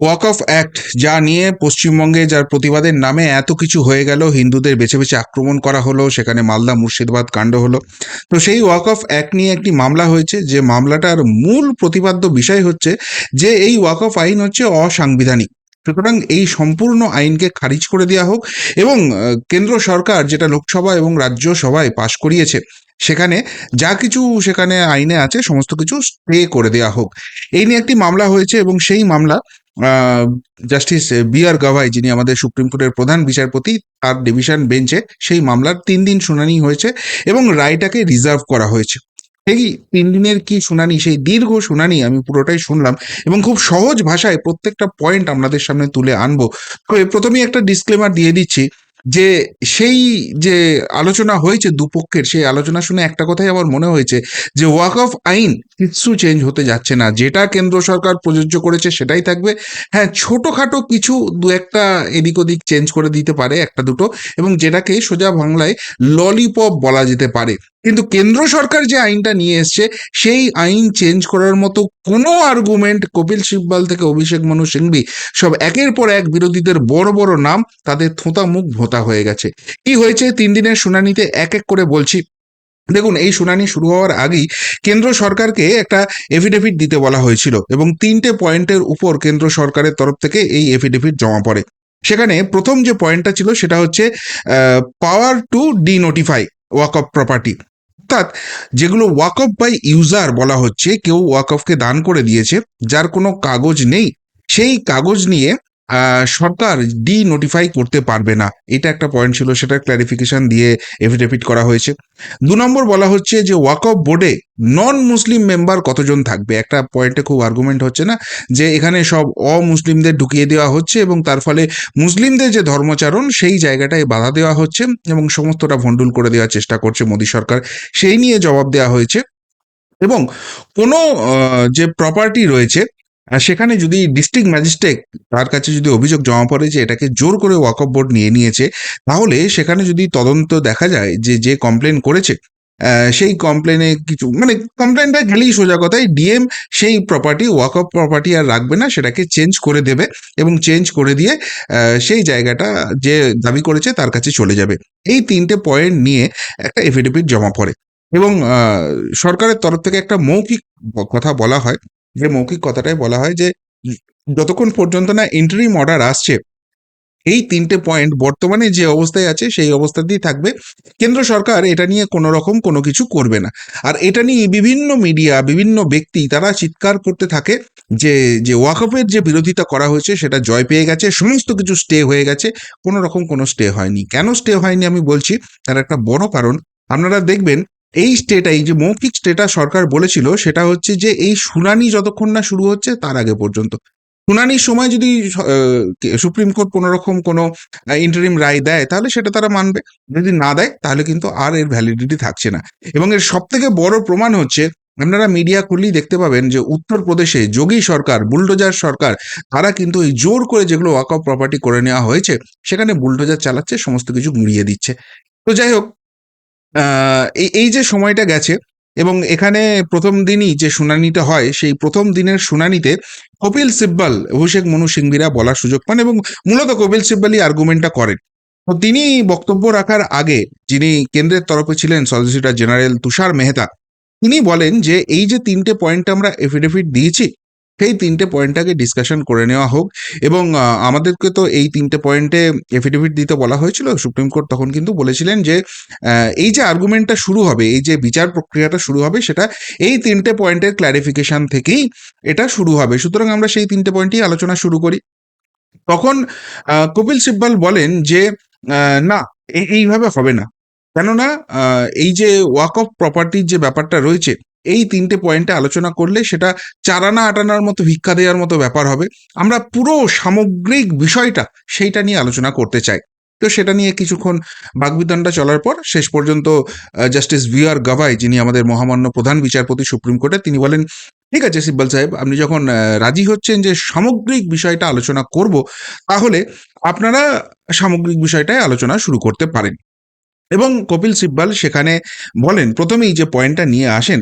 Walk of act যা নিয়ে পশ্চিমবঙ্গে যার প্রতিবাদের নামে এত কিছু হয়ে গেল, হিন্দুদের বেছে বেছে আক্রমণ করা হলো, সেখানে মালদা মুর্শিদাবাদ কাণ্ড হলো। তো সেই ওয়াক অফ অ্যাক্ট নিয়ে একটি মামলা হয়েছে, যে মামলাটার মূল প্রতিপাদ্য বিষয় হচ্ছে যে এই ওয়াক অফ আইন হচ্ছে অসাংবিধানিক। সুতরাং এই সম্পূর্ণ আইনকে খারিজ করে দেওয়া হোক এবং কেন্দ্র সরকার যেটা লোকসভা এবং রাজ্যসভায় পাশ করিয়েছে, সেখানে যা কিছু সেখানে আইনে আছে, সমস্ত কিছু স্টে করে দেওয়া হোক। এই নিয়ে একটি মামলা হয়েছে এবং সেই মামলা জাস্টিস বি আর গাভাই যিনি আমাদের সুপ্রিম কোর্টের প্রধান বিচারপতি, তার ডিভিশন বেঞ্চে সেই মামলার তিন দিন শুনানি হয়েছে এবং রায়টাকে রিজার্ভ করা হয়েছে। এই তিন দিনের কি শুনানি, সেই দীর্ঘ শুনানি আমি পুরোটাই শুনলাম এবং খুব সহজ ভাষায় প্রত্যেকটা পয়েন্ট আপনাদের সামনে তুলে আনব। তো প্রথমেই একটা ডিসক্লেমার দিয়ে দিচ্ছি। যে সেই যে আলোচনা হয়েছে দুপক্ষের, সেই আলোচনা শুনে একটা কথাই আমার মনে হয়েছে যে ওয়াক অফ আইন কিছু চেঞ্জ হতে যাচ্ছে না। যেটা কেন্দ্র সরকার প্রযোজ্য করেছে সেটাই থাকবে। হ্যাঁ ছোটোখাটো কিছু দু একটা এদিক ওদিক চেঞ্জ করে দিতে পারে একটা দুটো এবং যেটাকে সোজা বাংলায় ললিপপ বলা যেতে পারে। কিন্তু কেন্দ্র সরকার যে আইনটা নিয়ে এসছে, সেই আইন চেঞ্জ করার মতো কোনো আর্গুমেন্ট কপিল সিব্বাল থেকে অভিষেক মনু সিংভি সব একের পর এক বিরোধীদের বড় বড় নাম তাদের থোঁতা মুখ ভোঁতা হয়ে গেছে। কি হয়েছে? তিন দিনের শুনানিতে এক এক করে বলছি। দেখুন, এই শুনানি শুরু হওয়ার আগেই কেন্দ্র সরকারকে একটা এফিডেভিট দিতে বলা হয়েছিল এবং তিনটে পয়েন্টের উপর কেন্দ্র সরকারের তরফ থেকে এই এফিডেভিট জমা পড়ে। সেখানে প্রথম যে পয়েন্টটা ছিল সেটা হচ্ছে power to denotify waqf of property অর্থাৎ যেগুলো ওয়াক অফ বাই ইউজার বলা হচ্ছে, কেউ ওয়াক অফকে দান করে দিয়েছে, যার কোনো কাগজ নেই, সেই কাগজ নিয়ে সরকার ডি নোটিফাই করতে পারবে না। এটা একটা পয়েন্ট ছিল সেটা ক্ল্যারিফিকেশন দিয়ে এফিডেভিট করা হয়েছে। দু নম্বর বলা হচ্ছে যে ওয়াক অফ বোর্ডে নন মুসলিম মেম্বার কতজন থাকবে? একটা পয়েন্টে খুব আর্গুমেন্ট হচ্ছে না, যে এখানে সব অমুসলিমদের ঢুকিয়ে দেওয়া হচ্ছে এবং তার ফলে মুসলিমদের যে ধর্মচারণ, সেই জায়গাটায় বাধা দেওয়া হচ্ছে এবং সমস্তটা ভণ্ডুল করে দেওয়ার চেষ্টা করছে মোদী সরকার। সেই নিয়ে জবাব দেওয়া হয়েছে এবং কোনো যে প্রপার্টি রয়েছে সেখানে যদি ডিস্ট্রিক্ট ম্যাজিস্ট্রেট তার কাছে যদি অভিযোগ জমা পড়ে যে এটাকে জোর করে ওয়াকফ বোর্ড নিয়ে নিয়েছে, তাহলে সেখানে যদি তদন্ত দেখা যায় যে যে কমপ্লেন করেছে সেই কমপ্লেনে কিছু মানে কমপ্লেনটা গেলেই সোজা কথায় ডিএম সেই প্রপার্টি ওয়াক প্রপার্টি আর রাখবে না, সেটাকে চেঞ্জ করে দেবে এবং চেঞ্জ করে দিয়ে সেই জায়গাটা যে দাবি করেছে তার কাছে চলে যাবে। এই তিনটে পয়েন্ট নিয়ে একটা এফিডেভিট জমা পড়ে। এবং সরকারের তরফ থেকে একটা মৌখিক কথা বলা হয় যে মৌখিক কথাটাই বলা হয় যে যতক্ষণ পর্যন্ত না ইন্টারিম অর্ডার আসছে, এই তিনটে পয়েন্ট বর্তমানে যে অবস্থায় আছে, সেই অবস্থাতেই থাকবে। কেন্দ্র সরকার এটা নিয়ে কোনো রকম কোনো কিছু করবে না। আর এটা নিয়ে বিভিন্ন মিডিয়া বিভিন্ন ব্যক্তি তারা চিৎকার করতে থাকে যে যে ওয়াকফের যে বিরোধিতা করা হয়েছে, সেটা জয় পেয়ে গেছে, সমস্ত কিছু স্টে হয়ে গেছে, কোনো রকম কোনো স্টে হয়নি। কেন স্টে হয়নি আমি বলছি, তার একটা বড় কারণ। আপনারা দেখবেন এই স্টেটা এই যে মৌখিক স্টেটা সরকার বলেছিল, সেটা হচ্ছে যে এই শুনানি যতক্ষণ না শুরু হচ্ছে, তার আগে পর্যন্ত। শুনানির সময় যদি সুপ্রিম কোর্ট কোনো রকম কোনো ইন্টারিম রায় দেয়, তাহলে সেটা তারা মানবে। যদি না দেয়, তাহলে কিন্তু আর এর ভ্যালিডিটি থাকছে না। এবং এর সব থেকে বড় প্রমাণ হচ্ছে, আপনারা মিডিয়া খুললেই দেখতে পাবেন যে উত্তরপ্রদেশে যোগী সরকার বুলডোজার সরকার, তারা কিন্তু এই জোর করে যেগুলো ওয়াক অফ প্রপার্টি করে নেওয়া হয়েছে, সেখানে বুলডোজার চালাচ্ছে, সমস্ত কিছু গুঁড়িয়ে দিচ্ছে। তো যাই হোক এই যে সময়টা গেছে এবং এখানে প্রথম দিনই যে শুনানিটা হয়, সেই প্রথম দিনের শুনানিতে কপিল সিব্বল, অভিষেক মনু সিংভিরা বলার সুযোগ পান এবং মূলত কপিল সিব্বলই আর্গুমেন্টটা করেন। তো তিনি বক্তব্য রাখার আগে যিনি কেন্দ্রের তরফে ছিলেন সলিসিটর জেনারেল তুষার মেহতা, তিনি বলেন যে এই যে তিনটে পয়েন্ট আমরা এফিডেভিট দিয়েছি সেই তিনটে পয়েন্টটাকে ডিসকাশন করে নেওয়া হোক। এবং আমাদেরকে তো এই তিনটে পয়েন্টে এফিডেভিট দিতে বলা হয়েছিল। সুপ্রিম কোর্ট তখন কিন্তু বলেছিলেন যে এই যে আর্গুমেন্টটা শুরু হবে, এই যে বিচার প্রক্রিয়াটা শুরু হবে, সেটা এই তিনটে পয়েন্টের ক্ল্যারিফিকেশন থেকেই এটা শুরু হবে। সুতরাং আমরা সেই তিনটে পয়েন্টই আলোচনা শুরু করি। তখন কপিল সিব্বল বলেন যে না এই- এইভাবে হবে না। কেননা এই যে ওয়াক অফ প্রপার্টির যে ব্যাপারটা রয়েছে এই তিনটে পয়েন্টে আলোচনা করলে সেটা চারানা আটানার মতো ভিক্ষা দেওয়ার মতো ব্যাপার হবে। আমরা পুরো সামগ্রিক বিষয়টা সেইটা নিয়ে আলোচনা করতে চাই। তো সেটা নিয়ে কিছুক্ষণ বাগবিতণ্ডা চলার পর শেষ পর্যন্ত জাস্টিস ভি আর গাভাই যিনি আমাদের মহামান্য প্রধান বিচারপতি সুপ্রিম কোর্টে, তিনি বলেন, ঠিক আছে সিব্বল সাহেব, আপনি যখন রাজি হচ্ছেন যে সামগ্রিক বিষয়টা আলোচনা করব, তাহলে আপনারা সামগ্রিক বিষয়টাই আলোচনা শুরু করতে পারেন। এবং কপিল সিব্বাল সেখানে বলেন, প্রথমেই যে পয়েন্টটা নিয়ে আসেন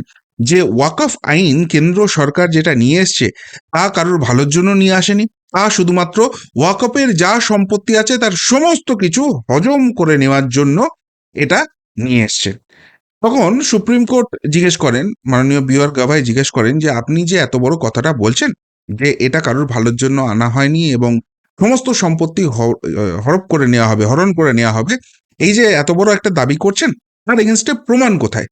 যে ওয়াকফ আইন কেন্দ্র সরকার যেটা নিয়ে এসছে, তা কারোর ভালোর জন্য নিয়ে আসেনি। তা শুধুমাত্র ওয়াকফের যা সম্পত্তি আছে, তার সমস্ত কিছু হজম করে নেওয়ার জন্য এটা নিয়ে এসছে। তখন সুপ্রিম কোর্ট জিজ্ঞেস করেন, মাননীয় বিওয়ার গাভাই জিজ্ঞেস করেন যে, আপনি যে এত বড় কথাটা বলছেন যে এটা কারোর ভালোর জন্য আনা হয়নি এবং সমস্ত সম্পত্তি হরপ করে নেওয়া হবে, হরণ করে নেওয়া হবে, এই যে এত বড় একটা দাবি করছেন, তার এগেনস্টে প্রমাণ কোথায়?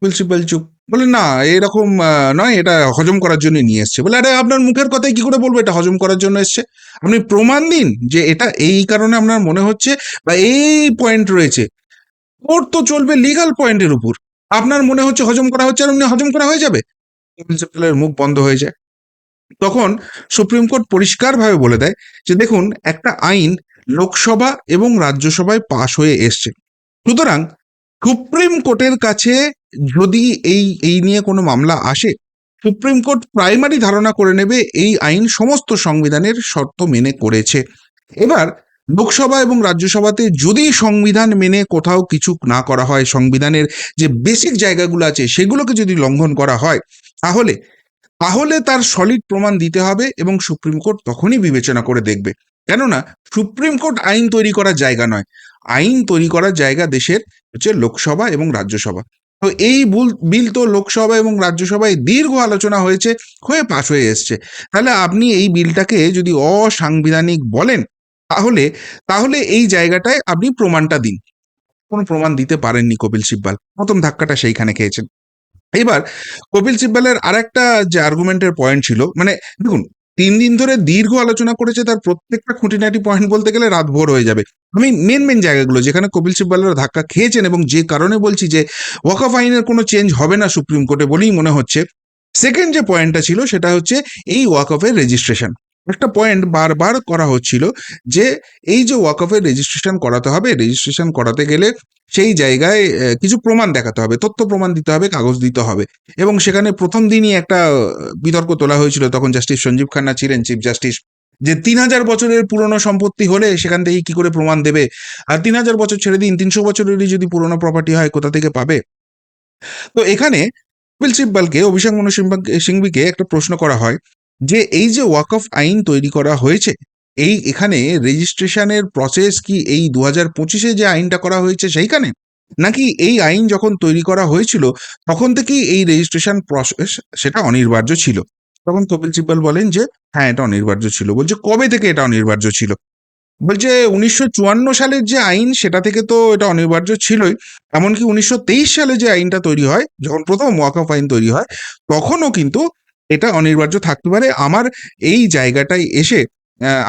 প্রিন্সিপাল চুপ বলে, না, এরকম নয়, এটা হজম করার জন্য নিয়ে এসছে। বলে, আরে, আপনার মুখের কথায় কি করে বলব? এটা হজম করার জন্য এসছে। আপনি প্রমাণ দিন যে এটা এই কারণে আপনার মনে হচ্ছে বা এই পয়েন্ট রয়েছে। কোর্ট তো চলবে লিগাল পয়েন্টের উপর। আপনার মনে হচ্ছে হজম করা হচ্ছে আর এমনি হজম করা হয়ে যাবে? প্রিন্সিপালের মুখ বন্ধ হয়ে যায়। তখন সুপ্রিম কোর্ট পরিষ্কারভাবে বলে দেয় যে, দেখুন, একটা আইন লোকসভা এবং রাজ্যসভায় পাশ হয়ে এসছে। সুতরাং সুপ্রিম কোর্টের কাছে যদি এই এই নিয়ে কোনো মামলা আসে, সুপ্রিম কোর্ট প্রাইমারি ধারণা করে নেবে এই আইন সমস্ত সংবিধানের শর্ত মেনে করেছে। এবার লোকসভা এবং রাজ্যসভাতে যদি সংবিধান মেনে কোথাও কিছু না করা হয়, সংবিধানের যে বেসিক জায়গাগুলো আছে সেগুলোকে যদি লঙ্ঘন করা হয়, তাহলে তাহলে তার সলিড প্রমাণ দিতে হবে এবং সুপ্রিম কোর্ট তখনই বিবেচনা করে দেখবে। কেননা, সুপ্রিম কোর্ট আইন তৈরি করার জায়গা নয়। আইন তৈরি করার জায়গা দেশের হচ্ছে লোকসভা এবং রাজ্যসভা। তো এই বিল তো লোকসভা এবং রাজ্যসভায় দীর্ঘ আলোচনা হয়েছে, হয়ে পাশ হয়ে এসছে। তাহলে আপনি এই বিলটাকে যদি অসাংবিধানিক বলেন, তাহলে তাহলে এই জায়গাটায় আপনি প্রমাণটা দিন। কোনো প্রমাণ দিতে পারেননি কপিল সিব্বাল। প্রথম ধাক্কাটা সেইখানে খেয়েছেন। এবার, কপিল সিব্বালের আরেকটা যে আর্গুমেন্টের পয়েন্ট ছিল মানে দেখুন তিন দিন ধরে দীর্ঘ আলোচনা করেছে তার প্রত্যেকটা খুঁটিনাটি পয়েন্ট বলতে গেলে রাত ভোর হয়ে যাবে। আমি মেন মেন জায়গাগুলো, যেখানে কপিল সিব্বালের ধাক্কা খেয়েছেন এবং যে কারণে বলছি যে ওয়াকফ আইনের কোনো চেঞ্জ হবে না সুপ্রিম কোর্টে বলেই মনে হচ্ছে। সেকেন্ড যে পয়েন্টটা ছিল সেটা হচ্ছে এই ওয়াকফের রেজিস্ট্রেশন একটা পয়েন্ট বারবার করা হচ্ছিল যে এই যে ওয়াকফের রেজিস্ট্রেশন করাতে হবে রেজিস্ট্রেশন করাতে গেলে সেই জায়গায় কিছু প্রমাণ দেখাতে হবে, তথ্য প্রমাণ দিতে হবে, কাগজ দিতে হবে। এবং সেখানে প্রথম দিনই একটা বিতর্ক তোলা হয়েছিল তখন জাস্টিস সঞ্জীব খান্না ছিলেন চিফ জাস্টিস যে তিন হাজার বছরের পুরনো সম্পত্তি হলে সেখান থেকে কি করে প্রমাণ দেবে? আর তিন হাজার বছর ছেড়ে দিন, তিনশো বছরেরই যদি পুরনো প্রপার্টি হয়, কোথা থেকে পাবে? তো এখানে কপিল সিব্বালকে অভিষেক মনু সিংবা- সিংভিকে একটা প্রশ্ন করা হয় যে এই যে ওয়াকফ আইন তৈরি করা হয়েছে, এই এখানে রেজিস্ট্রেশনের প্রসেস কি এই দু হাজার পঁচিশে যে আইনটা করা হয়েছে সেইখানে? নাকি এই আইন যখন তৈরি করা হয়েছিল, তখন থেকেই এই রেজিস্ট্রেশন প্রসেস সেটা অনিবার্য ছিল? তখন কপিল সিব্বাল বলেন যে হ্যাঁ এটা অনিবার্য ছিল। বলছে, কবে থেকে এটা অনিবার্য ছিল? বলছে, উনিশশো চুয়ান্ন সালের যে আইন, সেটা থেকে তো এটা অনিবার্য ছিলই। এমনকি উনিশশো তেইশ সালে যে আইনটা তৈরি হয়, যখন প্রথম ওয়াকফ আইন তৈরি হয়, তখনও কিন্তু এটা অনিবার্য থাকতে পারে। আমার এই জায়গাটায় এসে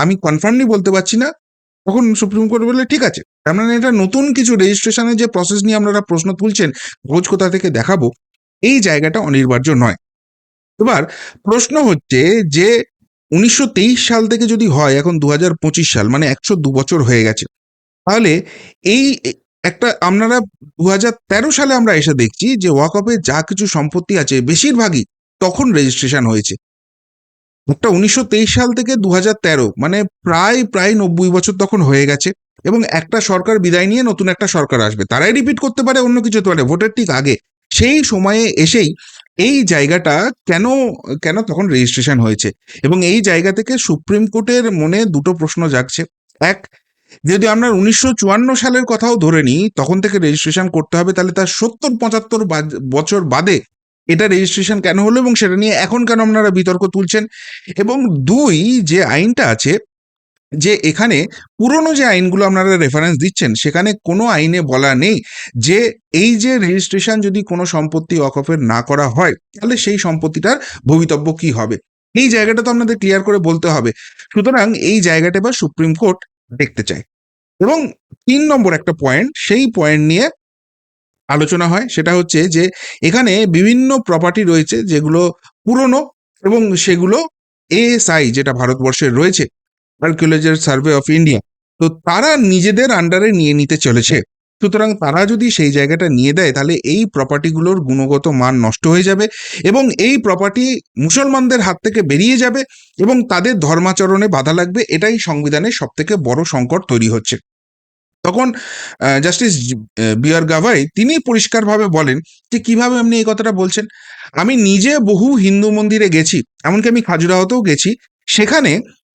আমি কনফার্মলি বলতে পারছি না। তখন সুপ্রিম কোর্ট বললে, ঠিক আছে। তার মানে এটা নতুন কিছু রেজিস্ট্রেশনের যে প্রসেস নিয়ে আপনারা প্রশ্ন তুলছেন, খোঁজ কোথা থেকে দেখাবো, এই জায়গাটা অনিবার্য নয়। এবার প্রশ্ন হচ্ছে যে, উনিশশো তেইশ সাল থেকে যদি হয়, এখন দু সাল মানে একশো দু বছর হয়ে গেছে, তাহলে এই একটা, আপনারা দু সালে আমরা এসে দেখছি যে ওয়াকপে যা কিছু সম্পত্তি আছে, বেশিরভাগই তখন রেজিস্ট্রেশন হয়েছে। একটা উনিশশো সাল থেকে দু মানে প্রায় প্রায় নব্বই বছর তখন হয়ে গেছে এবং একটা সরকার বিদায় নিয়ে নতুন একটা সরকার আসবে। তারাই রিপিট করতে পারে, অন্য কিছু হতে পারে। ভোটের ঠিক আগে, সেই সময়ে এসেই এই জায়গাটা কেন কেন তখন রেজিস্ট্রেশন হয়েছে? এবং এই জায়গা থেকে সুপ্রিম কোর্টের মনে দুটো প্রশ্ন জাগছে। এক, যদি আমরা উনিশশো চুয়ান্ন সালের কথাও ধরে নিই, তখন থেকে রেজিস্ট্রেশন করতে হবে, তাহলে তার সত্তর, পঁচাত্তর বছর বাদে এটা রেজিস্ট্রেশন কেন হলো এবং সেটা নিয়ে এখন কেন আপনারা বিতর্ক তুলছেন? এবং দুই, যে আইনটা আছে, যে এখানে পুরনো যে আইনগুলো আপনারা রেফারেন্স দিচ্ছেন, সেখানে কোনো আইনে বলা নেই যে এই যে রেজিস্ট্রেশন যদি কোনো সম্পত্তি অকফের না করা হয়, তাহলে সেই সম্পত্তিটার ভবিতব্য কি হবে? এই জায়গাটা তো আপনাদের ক্লিয়ার করে বলতে হবে। সুতরাং এই জায়গাটা এবার সুপ্রিম কোর্ট দেখতে চায়। এবং তিন নম্বর একটা পয়েন্ট সেই পয়েন্ট নিয়ে আলোচনা হয়, সেটা হচ্ছে যে এখানে বিভিন্ন প্রপার্টি রয়েছে যেগুলো পুরনো এবং সেগুলো এএসআই যেটা ভারতবর্ষের রয়েছে আর্কিওলজিক্যাল সার্ভে অফ ইন্ডিয়া তো তারা নিজেদের আন্ডারে নিয়ে নিতে চলেছে। সুতরাং তারা যদি সেই জায়গাটা নিয়ে দেয়, তাহলে এই প্রপার্টিগুলোর গুণগত মান নষ্ট হয়ে যাবে এবং এই প্রপার্টি মুসলমানদের হাত থেকে বেরিয়ে যাবে এবং তাদের ধর্মাচরণে বাধা লাগবে। এটাই সংবিধানের সব থেকে বড় সংকট তৈরি হচ্ছে। তখন জাস্টিস বি আর গাভাই তিনি পরিষ্কারভাবে বলেন যে কীভাবে আপনি এই কথাটা বলছেন? আমি নিজে বহু হিন্দু মন্দিরে গেছি, এমনকি আমি খাজুরাহতেও গেছি, সেখানে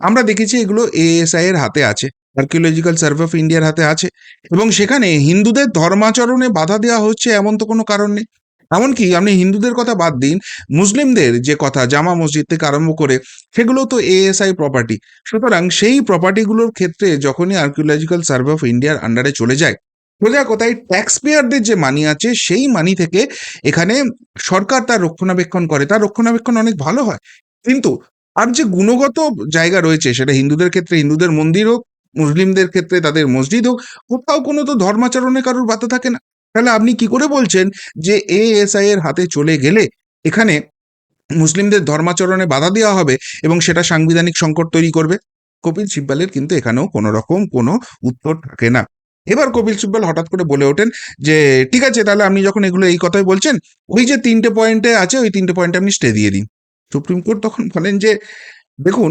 আমরা দেখেছি এগুলো এএসআই এর হাতে আছে আর্কিওলজিক্যাল সার্ভে অফ ইন্ডিয়ার হাতে আছে, এবং সেখানে হিন্দুদের ধর্মাচরণে বাধা দেওয়া হচ্ছে এমন তো কোনো কারণ নেই। এমনকি আপনি হিন্দুদের কথা বাদ দিন, মুসলিমদের যে কথা, জামা মসজিদ থেকে আরম্ভ করে, সেগুলো তো এএসআই প্রপার্টি সুতরাং সেই প্রপার্টিগুলোর ক্ষেত্রে যখনই আর্কিওলজিক্যাল সার্ভে অফ ইন্ডিয়ার আন্ডারে চলে যায় সোজা কথায়? ট্যাক্স পেয়ারদের যে মানি আছে, সেই মানি থেকে এখানে সরকার তার রক্ষণাবেক্ষণ করে। তার রক্ষণাবেক্ষণ অনেক ভালো হয়। কিন্তু আর যে গুণগত জায়গা রয়েছে, সেটা হিন্দুদের ক্ষেত্রে, হিন্দুদের মন্দির হোক, মুসলিমদের ক্ষেত্রে তাদের মসজিদ হোক, কোথাও কোনো তো ধর্মাচরণে কারোর বাধা থাকে না। তাহলে আপনি কি করে বলছেন যে এএসআই এর হাতে চলে গেলে এখানে মুসলিমদের ধর্মাচরণে বাধা দেওয়া হবে এবং সেটা সাংবিধানিক সংকট তৈরি করবে? কপিল সিব্বালের কিন্তু এখানেও কোনো রকম কোনো উত্তর থাকে না। এবার কপিল সিব্বাল হঠাৎ করে বলে ওঠেন যে, ঠিক আছে, তাহলে আপনি যখন এগুলো এই কথাই বলছেন, ওই যে তিনটে পয়েন্টে আছে, ওই তিনটে পয়েন্টে আপনি স্টে দিয়ে দিন। সুপ্রিম কোর্ট তখন বলেন যে, দেখুন,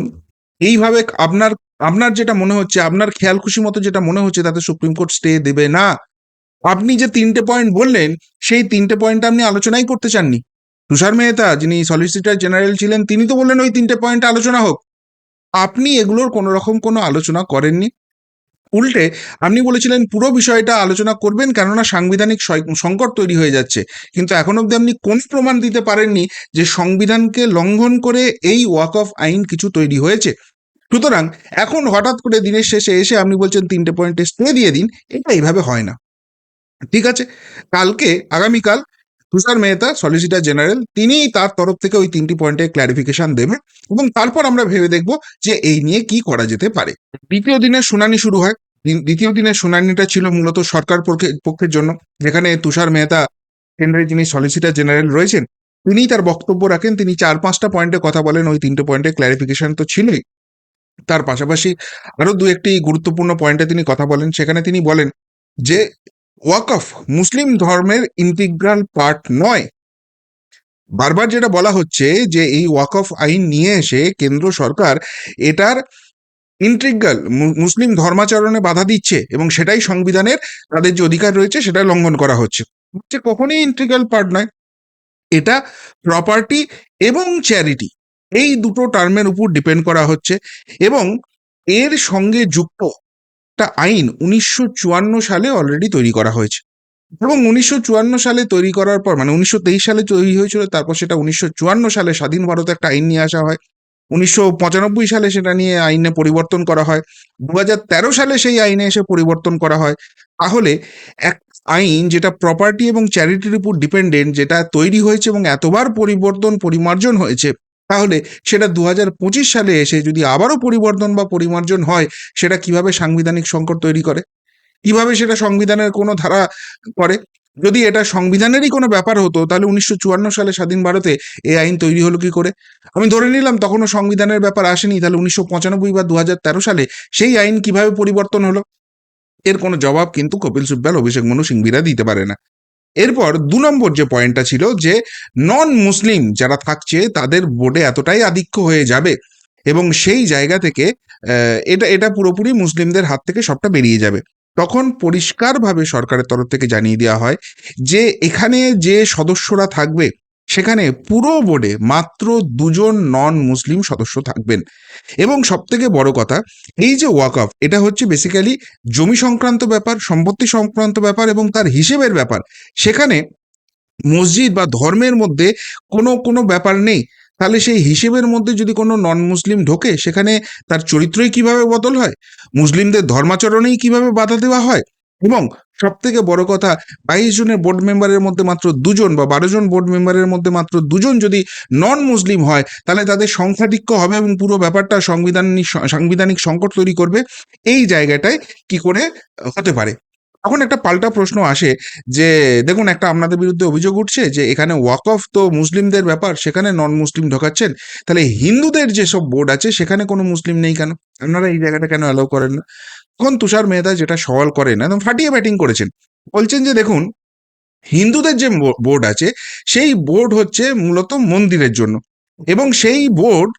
এইভাবে আপনার আপনার যেটা মনে হচ্ছে, আপনার খেয়াল খুশি মতো যেটা মনে হচ্ছে, তাতে সুপ্রিম কোর্ট স্টে দেবে না। আপনি যে তিনটে পয়েন্ট বললেন, সেই তিনটে পয়েন্ট আপনি আলোচনাই করতে চাননি। তুষার মেহতা, যিনি সলিসিটর জেনারেল ছিলেন, তিনি তো বললেন ওই তিনটে পয়েন্ট আলোচনা হোক। আপনি এগুলোর কোনো রকম কোনো আলোচনা করেননি। উল্টে, আপনি বলেছিলেন পুরো বিষয়টা আলোচনা করবেন কেননা সাংবিধানিক সংকট তৈরি হয়ে যাচ্ছে। কিন্তু এখন অবধি আপনি কোন প্রমাণ দিতে পারেননি যে সংবিধানকে লঙ্ঘন করে এই ওয়াক অফ আইন কিছু তৈরি হয়েছে। সুতরাং এখন হঠাৎ করে দিনের শেষে এসে আপনি বলছেন তিনটে পয়েন্টে স্টে দিয়ে দিন, এটা এইভাবে হয় না। ঠিক আছে? কালকে, আগামীকাল তুষার মেহতা সলিসিটর জেনারেল তিনি তার তরফ থেকে ওই তিনটি পয়েন্টে ক্ল্যারিফিকেশন দেবেন এবং তারপর আমরা ভেবে দেখব যে এই নিয়ে কি করা যেতে পারে। দ্বিতীয় দিনের শুনানি শুরু হয়। দ্বিতীয় দিনের শুনানিটা ছিল মূলত সরকার পক্ষে- পক্ষের জন্য। যেখানে তুষার মেহতা কেন্দ্রের যিনি সলিসিটর জেনারেল রয়েছেন তিনি তার বক্তব্য রাখেন। তিনি চার পাঁচটা পয়েন্টে কথা বলেন। ওই তিনটে পয়েন্টে ক্ল্যারিফিকেশন তো ছিলই। তার পাশাপাশি আরও দু একটি গুরুত্বপূর্ণ পয়েন্টে তিনি কথা বলেন। সেখানে তিনি বলেন যে ওয়াকফ মুসলিম ধর্মের ইন্টিগ্রাল পার্ট নয়। বারবার যেটা বলা হচ্ছে যে এই ওয়াকফ আইন নিয়ে এসে কেন্দ্র সরকার এটার ইন্টিগ্রাল মুসলিম ধর্মাচরণে বাধা দিচ্ছে এবং সেটাই সংবিধানের তাদের যে অধিকার রয়েছে সেটা লঙ্ঘন করা হচ্ছে। হচ্ছে কখনই ইন্টিগ্রাল পার্ট নয়। এটা প্রপার্টি এবং চ্যারিটি এই দুটো টার্মের উপর ডিপেন্ড করা হচ্ছে এবং এর সঙ্গে যুক্ত একটা আইন উনিশশো চুয়ান্ন সালে অলরেডি তৈরি করা হয়েছে। এবং উনিশশো চুয়ান্ন সালে তৈরি করার পর মানে উনিশশো তেইশ সালে তৈরি হয়েছিল, তারপর সেটা উনিশশো চুয়ান্ন সালে স্বাধীন ভারতে একটা আইন নিয়ে আসা হয়। উনিশশো পঁচানব্বই সালে সেটা নিয়ে আইনে পরিবর্তন করা হয়। দু সালে সেই আইনে এসে পরিবর্তন করা হয়। তাহলে এক আইন যেটা প্রপার্টি এবং চ্যারিটির উপর ডিপেন্ডেন্ট যেটা তৈরি হয়েছে এবং এতবার পরিবর্তন, পরিমার্জন হয়েছে তাহলে সেটা দু সালে এসে যদি আবারও পরিবর্তন বা পরিমার্জন হয়, সেটা কীভাবে সাংবিধানিক সংকট তৈরি করে? কীভাবে সেটা সংবিধানের কোনো ধারা করে? যদি এটা সংবিধানেরই কোনো ব্যাপার হতো, তাহলে উনিশশো চুয়ান্ন সালে স্বাধীন ভারতে এই আইন তৈরি হলো কি করে? আমি ধরে নিলাম তখনও সংবিধানের ব্যাপার আসেনি, তাহলে উনিশশো পঁচানব্বই বা দু সালে সেই আইন কীভাবে পরিবর্তন হলো? এর কোনো জবাব কিন্তু কপিল সিব্বাল, অভিষেক মনু সিংবিরা দিতে পারে না। এরপর দু নম্বর যে পয়েন্টটা ছিল যে নন মুসলিম যারা থাকছে তাদের বোর্ডে এতটাই আধিক্য হয়ে যাবে এবং সেই জায়গা থেকে এটা এটা পুরোপুরি মুসলিমদের হাত থেকে সবটা বেরিয়ে যাবে। তখন পরিষ্কারভাবে সরকারের তরফ থেকে জানিয়ে দেওয়া হয় যে এখানে যে সদস্যরা থাকবে সেখানে পুরো বোর্ডে মাত্র দুজন নন মুসলিম সদস্য থাকবেন। এবং সব থেকে বড় কথা, এই যে ওয়াক অফ এটা হচ্ছে বেসিক্যালি জমি সংক্রান্ত ব্যাপার, সম্পত্তি সংক্রান্ত ব্যাপার এবং তার হিসেবের ব্যাপার। সেখানে মসজিদ বা ধর্মের মধ্যে কোনো কোনো ব্যাপার নেই। তাহলে সেই হিসেবের মধ্যে যদি কোনো নন মুসলিম ঢোকে, সেখানে তার চরিত্রই কীভাবে বদল হয়? মুসলিমদের ধর্মাচরণেই কীভাবে বাধা দেওয়া হয়? এবং সব থেকে বড় কথা, বাইশ জনের বোর্ড মেম্বারের মধ্যে মাত্র দুজন বা বারো জন বোর্ড মেম্বারের মধ্যে মাত্র দুজন যদি নন মুসলিম হয়, তাহলে তাদের সংখ্যাধিক্য হবে এবং পুরো ব্যাপারটা সংবিধানিক, সাংবিধানিক সংকট তৈরি করবে। এই জায়গাটায় কি করে হতে পারে? এখন একটা পাল্টা প্রশ্ন আসে যে, দেখুন একটা আপনাদের বিরুদ্ধে অভিযোগ উঠছে যে, এখানে ওয়াক অফ তো মুসলিমদের ব্যাপার, সেখানে নন মুসলিম ঢোকাচ্ছেন। তাহলে হিন্দুদের যেসব বোর্ড আছে, সেখানে কোনো মুসলিম নেই কেন? আপনারা এই জায়গাটা কেন অ্যালাউ করেন না? তখন তুষার মেহতা যেটা সওয়াল করেন, একদম ফাটিয়ে ব্যাটিং করেছেন। বলছেন যে, দেখুন, হিন্দুদের যে বোর্ড আছে, সেই বোর্ড হচ্ছে মূলত মন্দিরের জন্য। এবং সেই বোর্ড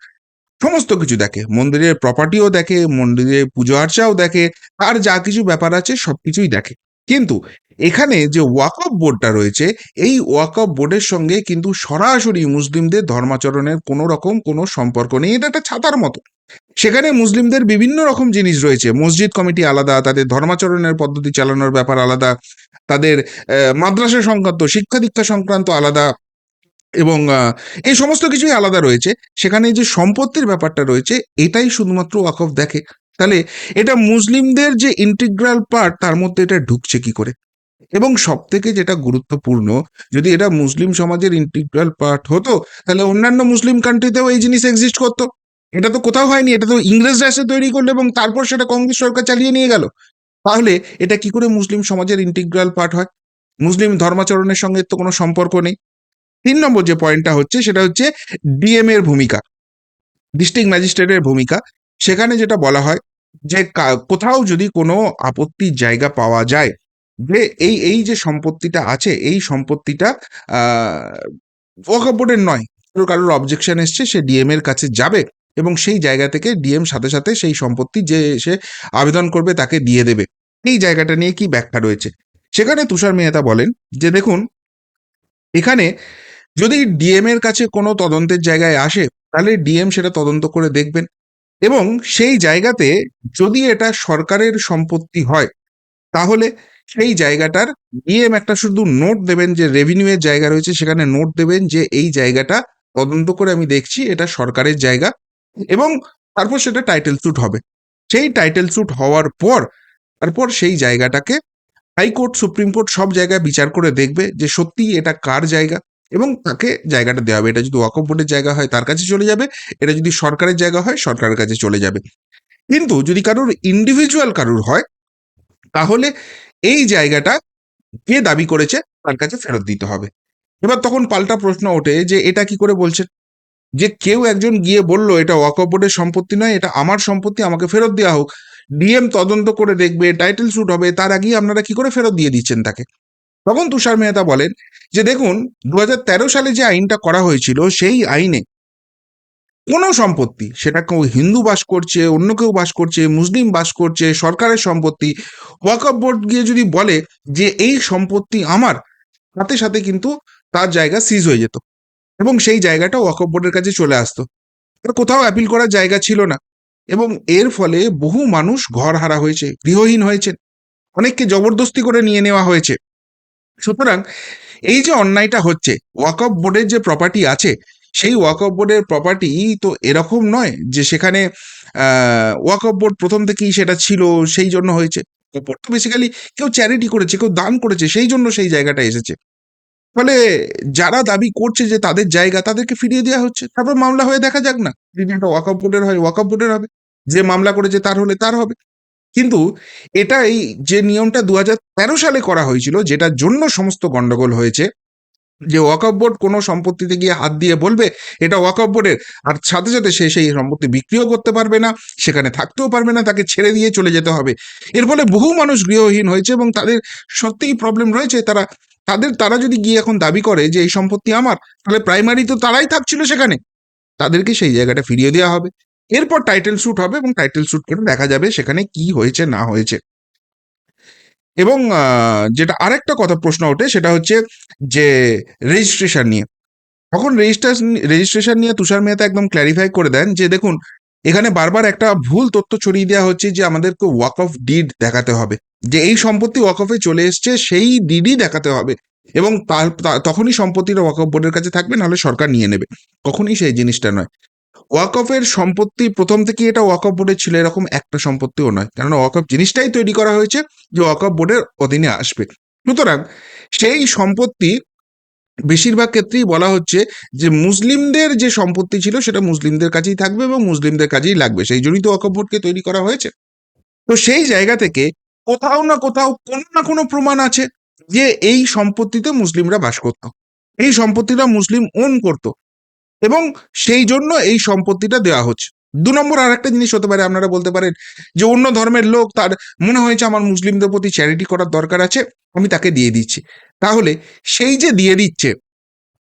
সমস্ত কিছু দেখে। মন্দিরের প্রপার্টিও দেখে মন্দিরের পুজো আর্চাও দেখে, আর যা কিছু ব্যাপার আছে সব কিছুই দেখে। কিন্তু এখানে যে ওয়াকফ বোর্ডটা রয়েছে, এই ওয়াকফ বোর্ডের সঙ্গে কিন্তু সরাসরি মুসলিমদের ধর্মাচরণের কোনো রকম কোনো সম্পর্ক নেই। এটা একটা ছাতার মতো। সেখানে মুসলিমদের বিভিন্ন রকম জিনিস রয়েছে। মসজিদ কমিটি আলাদা, তাদের ধর্মাচরণের পদ্ধতি চালানোর ব্যাপার আলাদা, তাদের মাদ্রাসা সংক্রান্ত, শিক্ষা দীক্ষা সংক্রান্ত আলাদা এবং এই সমস্ত কিছুই আলাদা রয়েছে। সেখানে যে সম্পত্তির ব্যাপারটা রয়েছে, এটাই শুধুমাত্র ওয়াকফ দেখে। তাহলে এটা মুসলিমদের যে ইন্টিগ্রাল পার্ট তার মধ্যে এটা ঢুকছে কি করে? এবং সব থেকে যেটা গুরুত্বপূর্ণ, যদি এটা মুসলিম সমাজের ইন্টিগ্রাল পার্ট হতো, তাহলে অন্যান্য মুসলিম কান্ট্রিতেও এই জিনিস এক্সিস্ট করতো। এটা তো কোথাও হয়নি, এটা তো ইংরেজরা এসে তৈরি করল এবং তারপর সেটা কংগ্রেস সরকার চালিয়ে নিয়ে গেল। তাহলে এটা কি করে মুসলিম সমাজের ইন্টিগ্রাল পার্ট হয়? মুসলিম ধর্মাচরণের সঙ্গে তো কোনো সম্পর্ক নেই। তিন নম্বর যে পয়েন্টটা হচ্ছে, সেটা হচ্ছে ডিএম এর ভূমিকা ডিস্ট্রিক্ট ম্যাজিস্ট্রেটের ভূমিকা। সেখানে যেটা বলা হয় যে কোথাও যদি কোনো আপত্তির জায়গা পাওয়া যায়, যে এই এই যে সম্পত্তিটা আছে, এই সম্পত্তিটা ওয়াকফ বোর্ডের নয়। কারোর অবজেকশন এসছে, সে ডিএম এর কাছে যাবে এবং সেই জায়গা থেকে ডিএম সাথে সাথে সেই সম্পত্তি যে সে আবেদন করবে তাকে দিয়ে দেবে। এই জায়গাটা নিয়ে কি ব্যাখ্যা রয়েছে? সেখানে তুষার মেহতা বলেন যে, দেখুন, এখানে যদি ডিএম এর কাছে কোনো তদন্তের জায়গায় আসে, তাহলে ডিএম সেটা তদন্ত করে দেখবেন। এবং সেই জায়গাতে যদি এটা সরকারের সম্পত্তি হয়, তাহলে সেই জায়গাটার ডিএম একটা শুধু নোট দেবেন যে রেভিনিউ এর জায়গা রয়েছে, সেখানে নোট দেবেন যে এই জায়গাটা তদন্ত করে আমি দেখছি, এটা সরকারের জায়গা এবং তারপর সেটা টাইটেল স্যুট হবে। সেই টাইটেল স্যুট হওয়ার পর, তারপর সেই জায়গাটাকে হাইকোর্ট সুপ্রিম কোর্ট সব জায়গায় বিচার করে দেখবে যে সত্যি এটা কার জায়গা। এবং তাকে জায়গাটা দেওয়া হবে। এটা যদি ওয়াকফ বোর্ডের জায়গা হয়, তার কাছে চলে যাবে। এটা যদি সরকারের জায়গা হয়, সরকারের কাছে চলে যাবে। কিন্তু যদি কারোর ইন্ডিভিজুয়াল কারোর হয়, তাহলে এই জায়গাটা কে দাবি করেছে, তার কাছে ফেরত দিতে হবে। এবার তখন পাল্টা প্রশ্ন ওঠে যে, এটা কি করে বলছেন যে কেউ একজন গিয়ে বলল, এটা ওয়াকফ বোর্ডের সম্পত্তি নয়, এটা আমার সম্পত্তি, আমাকে ফেরত দেওয়া হোক। ডিএম তদন্ত করে দেখবে, টাইটেল শুট হবে, তার আগেই আপনারা কি করে ফেরত দিয়ে দিচ্ছেন তাকে? তখন তুষার মেহতা বলেন যে, দেখুন দু হাজার তেরো সালে যে আইনটা করা হয়েছিল, সেই আইনে কোনো সম্পত্তি, সেটা কেউ হিন্দু বাস করছে, অন্য কেউ বাস করছে, মুসলিম বাস করছে, সরকারের সম্পত্তি ওয়াকফ বোর্ড গিয়ে যদি বলে যে, এই সম্পত্তি আমার, সাথে সাথে কিন্তু তার জায়গা সিজ হয়ে যেত এবং সেই জায়গাটা ওয়াকফ বোর্ডের কাছে চলে আসতো। কোথাও অ্যাপিল করার জায়গা ছিল না এবং এর ফলে বহু মানুষ ঘর হারা হয়েছে, গৃহহীন হয়েছে অনেককে জবরদস্তি করে নিয়ে নেওয়া হয়েছে। সুতরাং এই যে অন্যায়টা হচ্ছে ওয়াকফ বোর্ডের যে প্রপার্টি আছে, সেই ওয়াকফ বোর্ডের প্রপার্টি তো এরকম নয় যে সেখানে ওয়াকফ বোর্ড প্রথম থেকেই সেটা ছিল, সেই জন্য হয়েছে। তো বেসিক্যালি কেউ চ্যারিটি করেছে, কেউ দান করেছে, সেই জন্য সেই জায়গাটা এসেছে। ফলে যারা দাবি করছে যে তাদের জায়গা তাদেরকে ফিরিয়ে দেওয়া হচ্ছে, তারপর মামলা হয়ে দেখা যাক না। যদি একটা ওয়াকফ বোর্ডের হয় ওয়াকফ বোর্ডের হবে। যে মামলা করেছে তার হলে তার হবে। কিন্তু এটা এই যে নিয়মটা দু হাজার তেরো সালে করা হয়েছিল, যেটার জন্য সমস্ত গন্ডগোল হয়েছে, যে ওয়াকফ বোর্ড কোনো সম্পত্তিতে গিয়ে হাত দিয়ে বলবে, এটা ওয়াকফ বোর্ডের আর সাথে সাথে সে সেই সম্পত্তি বিক্রিও করতে পারবে না, সেখানে থাকতেও পারবে না, তাকে ছেড়ে দিয়ে চলে যেতে হবে। এর ফলে বহু মানুষ গৃহহীন হয়েছে এবং তাদের সত্যিই প্রবলেম রয়েছে, তারা, তাদের, তারা যদি গিয়ে এখন দাবি করে যে এই সম্পত্তি আমার, তাহলে প্রাইমারি তো তারাই থাকছিল সেখানে, তাদেরকে সেই জায়গাটা ফিরিয়ে দেওয়া হবে। এরপর টাইটেল শ্যুট হবে এবং টাইটেল শ্যুট করে দেখা যাবে সেখানে কি হয়েছে, না হয়েছে। এবং যেটা আরেকটা কথা প্রশ্ন ওঠে সেটা হচ্ছে যে রেজিস্ট্রেশন নিয়ে। তখন রেজিস্ট্রেশন রেজিস্ট্রেশন নিয়ে তুষার মেহতা একদম ক্ল্যারিফাই করে দেন যে দেখুন, এখানে বারবার একটা ভুল তথ্য ছড়িয়ে দেওয়া হচ্ছে যে আমাদেরকে ওয়াক অফ ডিড দেখাতে হবে। যে এই সম্পত্তি ওয়াক অফে চলে এসছে, সেই ডিডই দেখাতে হবে। এবং তখনই সম্পত্তিটা ওয়াক অফ বোর্ডের কাছে থাকবে, নাহলে সরকার নিয়ে নেবে। কখনই সেই জিনিসটা নয়। ওয়াক অফের সম্পত্তি প্রথম থেকে এটা ওয়াক অফ বোর্ডের ছিল, এরকম একটা সম্পত্তিও নয়। কেননা ওয়াক অফ জিনিসটাই তৈরি করা হয়েছে যে ওয়াক অফ বোর্ডের অধীনে আসবে। সুতরাং সেই সম্পত্তি বেশিরভাগ ক্ষেত্রেই বলা হচ্ছে যে মুসলিমদের যে সম্পত্তি ছিল সেটা মুসলিমদের কাছেই থাকবে এবং মুসলিমদের কাছেই লাগবে। সেই জন্যই তো ওয়াকফ বোর্ডকে তৈরি করা হয়েছে। তো সেই জায়গা থেকে কোথাও না কোথাও কোনো না কোনো প্রমাণ আছে যে এই সম্পত্তিতে মুসলিমরা বাস করত। এই সম্পত্তিটা মুসলিম ওন করত। এবং সেই জন্য এই সম্পত্তিটা দেওয়া হচ্ছে। দু নম্বর আর একটা জিনিস হতে পারে, আপনারা বলতে পারেন যে অন্য ধর্মের লোক তার মনে হয়েছে আমার মুসলিমদের প্রতি চ্যারিটি করার দরকার আছে, আমি তাকে দিয়ে দিচ্ছি। তাহলে সেই যে দিয়ে দিচ্ছে,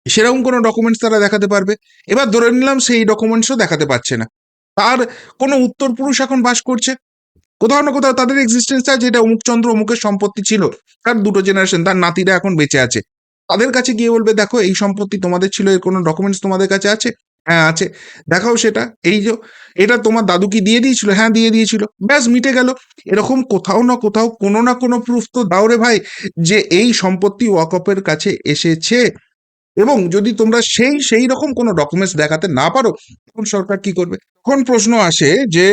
সেরকম কোনো ডকুমেন্টস তারা দেখাতে পারবে? এবার ধরে নিলাম সেই ডকুমেন্টসও দেখাতে পারছে না। তার কোনো উত্তর পুরুষ এখন বাস করছে। কোথাও না কোথাও তাদের এক্সিস্টেন্স আছে, এটা অমুক চন্দ্র অমুকের সম্পত্তি ছিল, তার দুটো জেনারেশন তার নাতিরা এখন বেঁচে আছে। তাদের কাছে গিয়ে বলবে, দেখো, এই সম্পত্তি তোমাদের ছিল, এর কোনো ডকুমেন্টস তোমাদের কাছে আছে? হ্যাঁ আছে। দেখাও সেটা। এই যে, এটা তোমার দাদু কি দিয়ে দিয়েছিল? হ্যাঁ দিয়ে দিয়েছিল। ব্যাস, মিটে গেল। এরকম কোথাও না কোথাও কোনো না কোনো প্রুফ তো দাও রে ভাই, যে এই সম্পত্তি ওয়াকপের কাছে এসেছে। এবং যদি তোমরা সেই সেই রকম কোনো ডকুমেন্টস দেখাতে না পারো, তখন সরকার কি করবে? তখন প্রশ্ন আসে যে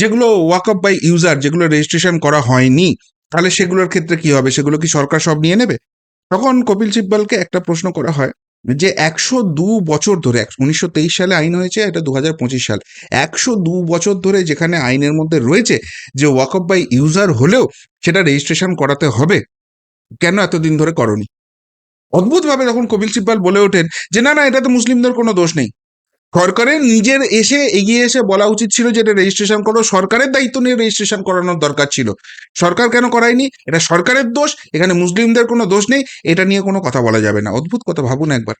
যেগুলো ওয়াকআপ বাই ইউজার, যেগুলো রেজিস্ট্রেশন করা হয়নি, তাহলে সেগুলোর ক্ষেত্রে কি হবে? সেগুলো কি সরকার সব নিয়ে নেবে? তখন কপিল সিব্বলকে একটা প্রশ্ন করা হয় যে একশো দু বছর ধরে উনিশশো তেইশ সালে আইন হয়েছে, এটা দু হাজার পঁচিশ সাল। একশো দু বছর ধরে যেখানে আইনের মধ্যে রয়েছে যে ওয়াকআপ বাই ইউজার হলেও সেটা রেজিস্ট্রেশন করাতে হবে, কেন এতদিন ধরে করনি? অদ্ভুতভাবে তখন কপিল সিব্বাল বলে ওঠেন যে, না না এটা তো মুসলিমদের কোনো দোষ নেই। সরকারের নিজের এসে এগিয়ে এসে বলা উচিত ছিল যে এটা রেজিস্ট্রেশন করো। সরকারের দায়িত্ব নিয়ে রেজিস্ট্রেশন করানোর দরকার ছিল। সরকার কেন করায়নি? এটা সরকারের দোষ। এখানে মুসলিমদের কোনো দোষ নেই। এটা নিয়ে কোনো কথা বলা যাবে না। অদ্ভুত কথা, ভাবুন একবার।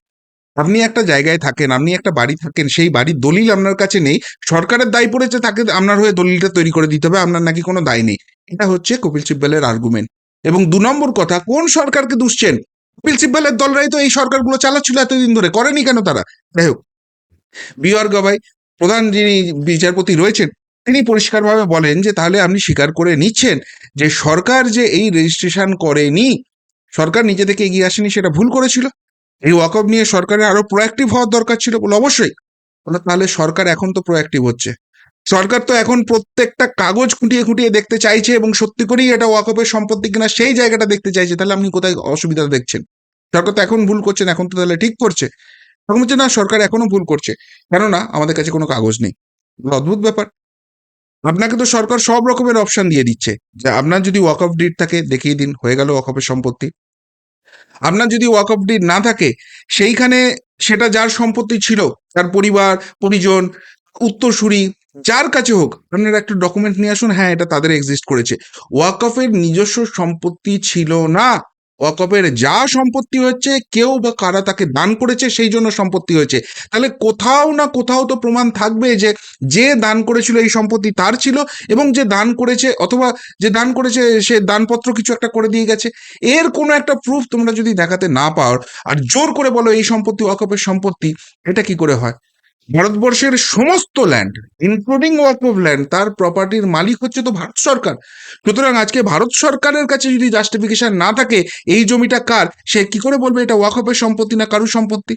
আপনি একটা জায়গায় থাকেন, আপনি একটা বাড়ি থাকেন, সেই বাড়ির দলিল আপনার কাছে নেই। সরকারের দায় পড়েছে তাকে আপনার হয়ে দলিলটা তৈরি করে দিতে হবে, আপনার নাকি কোনো দায় নেই। এটা হচ্ছে কপিল সিব্বলের আর্গুমেন্ট এবং দু নম্বর কথা, কোন সরকারকে দুষছেন? কপিল সিব্বলের দলরাই তো এই সরকারগুলো চালাচ্ছিল এতদিন ধরে। করেনি কেন তারা? যাই হোক বিআর গবাই প্রধান যিনি বিচারপতি রয়েছেন, তিনি পরিষ্কারভাবে বলেন যে তাহলে আপনি স্বীকার করে নিচ্ছেন যে সরকার যে এই রেজিস্ট্রেশন করেনি, সরকার নিজে থেকে এগিয়ে আসেনি সেটা ভুল করেছিল। এই ওয়াকআপ নিয়ে সরকারের আরও প্রোয়াক্টিভ হওয়ার দরকার ছিল বলে অবশ্যই। তাহলে সরকার এখন তো প্রোয়াক্টিভ হচ্ছে। সরকার তো এখন প্রত্যেকটা কাগজ খুঁটিয়ে খুঁটিয়ে দেখতে চাইছে এবং সত্যি করেই এটা ওয়াকফের সম্পত্তি কিনা সেই জায়গাটা দেখতে চাইছে, তাহলে আপনি কোথায় অসুবিধা দেখছেন? সরকার তো এখন ভুল করছেন, এখন তো তাহলে ঠিক করছে। তখন বলছে না সরকার এখনও ভুল করছে। কেননা আমাদের কাছে কোনো কাগজ নেই। অদ্ভুত ব্যাপার। আপনাকে তো সরকার সব রকমের অপশন দিয়ে দিচ্ছে। যে আপনার যদি ওয়াক অফ ডিড থাকে, দেখিয়ে দিন, হয়ে গেল ওয়াকফের সম্পত্তি। আপনার যদি ওয়াক অফ ডিড না থাকে, সেইখানে সেটা যার সম্পত্তি ছিল, তার পরিবার, পরিজন, উত্তরসূরি, যার কাছে হোক, আপনার একটা ডকুমেন্ট নিয়ে আসুন হ্যাঁ এটা তাদের এক্সিস্ট করেছে। ওয়াকফের নিজস্ব সম্পত্তি ছিল না। ওয়াকফের যা সম্পত্তি হচ্ছে কেউ বা কারা তাকে দান করেছে, সেই জন্য সম্পত্তি হয়েছে। তাহলে কোথাও না কোথাও তো প্রমাণ থাকবে যে যে দান করেছিল এই সম্পত্তি তার ছিল এবং যে দান করেছে অথবা যে দান করেছে সে দানপত্র কিছু একটা করে দিয়ে গেছে। এর কোনো একটা প্রুফ তোমরা যদি দেখাতে না পাও, আর জোর করে বলো এই সম্পত্তি ওয়াকফের সম্পত্তি, এটা কি করে হয়? ভারতবর্ষের সমস্ত land including waqf of land তার প্রপার্টির মালিক হচ্ছে তো ভারত সরকার। সুতরাং আজকে ভারত সরকারের কাছে যদি জাস্টিফিকেশন না থাকে, এই জমিটা কার? সে কি করে বলবে এটা ওয়াকফের সম্পত্তি না কারুর সম্পত্তি?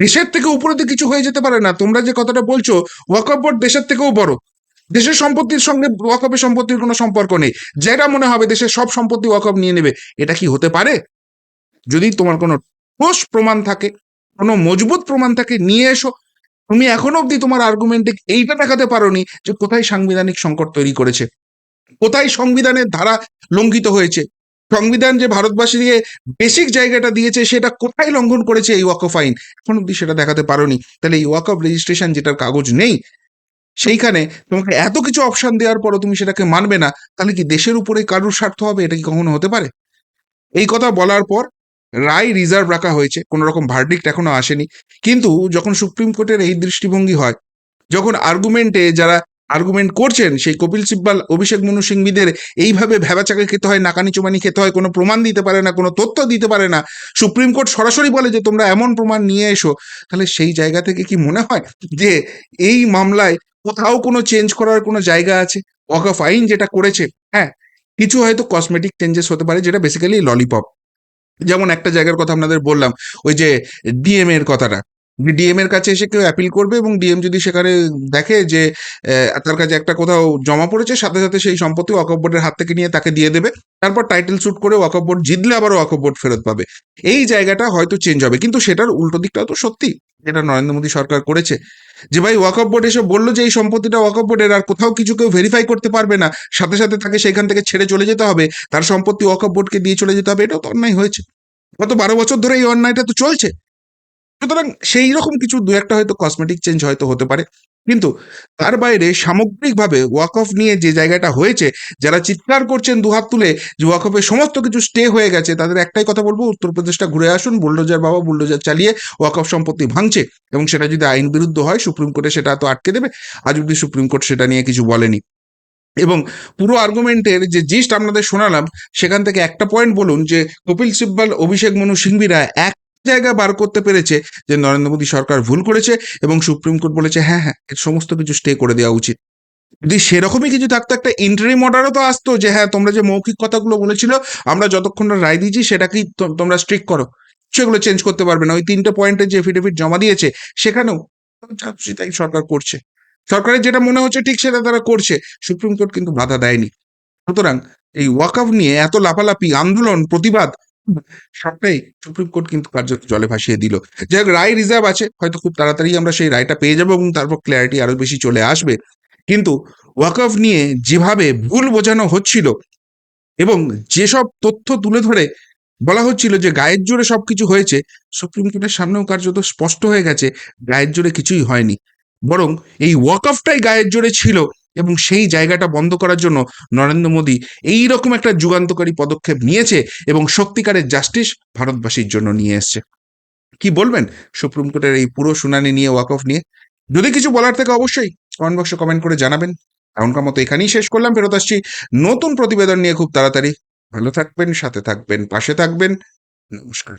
দেশের থেকে উপরে তো কিছু হয়ে যেতে পারে না। তোমরা যে কথাটা বলছো ওয়াকফ বোর্ড দেশের থেকেও বড়। দেশের সম্পত্তির সঙ্গে ওয়াকফের সম্পত্তির কোনো সম্পর্ক নেই। যেটা মনে হবে দেশের সব সম্পত্তি ওয়াকফ নিয়ে নেবে। এটা কি হতে পারে? যদি তোমার কোনো ঠোস প্রমাণ থাকে, কোনো মজবুত প্রমাণ থাকে, নিয়ে এসো। তুমি এখনও অবধি তোমার আর্গুমেন্টে এইটা দেখাতে পারোনি যে কোথায় সাংবিধানিক সংকট তৈরি করেছে। কোথায় সংবিধানের ধারা লঙ্ঘিত হয়েছে? সংবিধান যে ভারতবাসীকে বেসিক জায়গাটা দিয়েছে, সেটা কোথায় লঙ্ঘন করেছে এই ওয়াকফ আইন এখন অব্দি সেটা দেখাতে পারোনি। তাহলে এই ওয়াকফ রেজিস্ট্রেশন যেটার কাগজ নেই, সেইখানে তোমাকে এত কিছু অপশন দেওয়ার পরও তুমি সেটাকে মানবে না। তাহলে কি দেশের উপরে কারুর স্বার্থ হবে? এটা কি কখনো হতে পারে? এই কথা বলার পর রায় রিজার্ভ রাখা হয়েছে, কোনো রকম ভার্ডিক্ট এখনও আসেনি। কিন্তু যখন সুপ্রিম কোর্টের এই দৃষ্টিভঙ্গি হয়, যখন আর্গুমেন্টে যারা আর্গুমেন্ট করছেন, সেই কপিল সিব্বাল, অভিষেক মনু সিংবিদের এইভাবে ভেবাচাকে খেতে হয়, নাকানি চুমানি খেতে হয়, কোনো প্রমাণ দিতে পারে না, কোনো তথ্য দিতে পারে না, সুপ্রিম কোর্ট সরাসরি বলে যে তোমরা এমন প্রমাণ নিয়ে এসো, তাহলে সেই জায়গা থেকে কি মনে হয় যে এই মামলায় কোথাও কোনো চেঞ্জ করার কোনো জায়গা আছে? ওয়াকফ আইন যেটা করেছে হ্যাঁ কিছু হয়তো কসমেটিক চেঞ্জেস হতে পারে, যেটা বেসিক্যালি ললিপপ যেমন একটা জায়গার কথা আপনাদের বললাম, ওই যে ডিএম এর কথাটা। ডিএম এর কাছে এসে কেউ অ্যাপিল করবে এবং ডিএম যদি সেখানে দেখে যে তার কাছে একটা কোথাও জমা পড়েছে, সাথে সাথে সেই সম্পত্তি ওয়াকফ বোর্ডের হাত থেকে নিয়ে তাকে দিয়ে দেবে। তারপর টাইটেল শুট করে ওয়াকফ বোর্ড জিতলে আবার ওয়াকফ বোর্ড ফেরত পাবে। এই জায়গাটা হয়তো চেঞ্জ হবে, কিন্তু সেটার উল্টো দিকটাও তো সত্যি। যেটা নরেন্দ্র মোদী সরকার করেছে। যে ভাই ওয়াকফ বোর্ড এসে বলল যে এই সম্পত্তিটা ওয়াকফ বোর্ডের আর কোথাও কিছু কেউ ভেরিফাই করতে পারবে না। সাথে সাথে তাকে সেখান থেকে ছেড়ে চলে যেতে হবে। তার সম্পত্তি ওয়াকফ বোর্ডকে দিয়ে চলে যেতে হবে। এটাও তো অন্যায় হয়েছে। গত বারো বছর ধরে এই অন্যায়টা তো চলছে। সুতরাং সেই রকম কিছু দু একটা হয়তো কসমেটিক চেঞ্জ হয়তো হতে পারে। কিন্তু তার বাইরে সামগ্রিকভাবে ওয়াক অফ নিয়ে যে জায়গাটা হয়েছে, যারা চিৎকার করছেন দুহাত তুলে যে ওয়াক অফের সমস্ত কিছু স্টে হয়ে গেছে, তাদের একটাই কথা বলব, উত্তরপ্রদেশটা ঘুরে আসুন বুলডোজার বাবা বুলডোজার চালিয়ে ওয়াক অফ সম্পত্তি ভাঙছে। এবং সেটা যদি আইন বিরুদ্ধ হয়, সুপ্রিম কোর্টে সেটা তো আটকে দেবে। আজ অব্দি সুপ্রিম কোর্ট সেটা নিয়ে কিছু বলেনি। এবং পুরো আর্গুমেন্টের যে জিস্ট আপনাদের শোনালাম, সেখান থেকে একটা পয়েন্ট বলুন যে কপিল সিব্বল, অভিষেক মনু সিংবিরা এক জায়গা বার করতে পেরেছে যে নরেন্দ্র মোদী সরকার ভুল করেছে এবং সুপ্রিম কোর্ট বলেছে হ্যাঁ হ্যাঁ এর সমস্ত কিছু স্টে করে দেওয়া উচিত। যদি সেরকমই কিছু থাকতো, একটা ইন্টারিম অর্ডারও তো আসতো যে হ্যাঁ তোমরা যে মৌখিক কথাগুলো বলেছিল, আমরা যতক্ষণ রায় দিয়েছি, সেটাকেই তোমরা স্ট্রিক করো। সেগুলো চেঞ্জ করতে পারবে না। ওই তিনটে পয়েন্টের যে এফিডেভিট জমা দিয়েছে, সেখানেও তাই সরকার করছে। সরকারের যেটা মনে হচ্ছে ঠিক, সেটা তারা করছে। সুপ্রিম কোর্ট কিন্তু বাধা দেয়নি। সুতরাং এই ওয়াকআপ নিয়ে এত লাফালাফি, আন্দোলন, প্রতিবাদ সবটাই সুপ্রিম কোর্ট কিন্তু কার্যত জলে ভাসিয়ে দিল। যাই হোক, রায় রিজার্ভ আছে, হয়তো খুব তাড়াতাড়ি আমরা সেই রায়টা পেয়ে যাব এবং তারপর ক্ল্যারিটি আরও বেশি চলে আসবে। কিন্তু ওয়াকআপ নিয়ে যেভাবে ভুল বোঝানো হচ্ছিল এবং যেসব তথ্য তুলে ধরে বলা হচ্ছিল যে গায়ের জোরে সবকিছু হয়েছে, সুপ্রিম কোর্টের সামনেও কার্যত স্পষ্ট হয়ে গেছে, গায়ের জোরে কিছুই হয়নি। বরং এই ওয়াকআপটাই গায়ের জোরে ছিল এবং সেই জায়গাটা বন্ধ করার জন্য নরেন্দ্র মোদী এই রকম একটা যুগান্তকারী পদক্ষেপ নিয়েছে এবং সত্যিকারের জাস্টিস ভারতবাসীর জন্য নিয়ে এসছে। কি বলবেন সুপ্রিম কোর্টের এই পুরো শুনানি নিয়ে ওয়াকঅফ নিয়ে? যদি কিছু বলার থেকে অবশ্যই কমেন্ট বক্সে কমেন্ট করে জানাবেন। এখনকার মতো এখানেই শেষ করলাম, ফেরত আসছি নতুন প্রতিবেদন নিয়ে খুব তাড়াতাড়ি। ভালো থাকবেন, সাথে থাকবেন, পাশে থাকবেন। নমস্কার।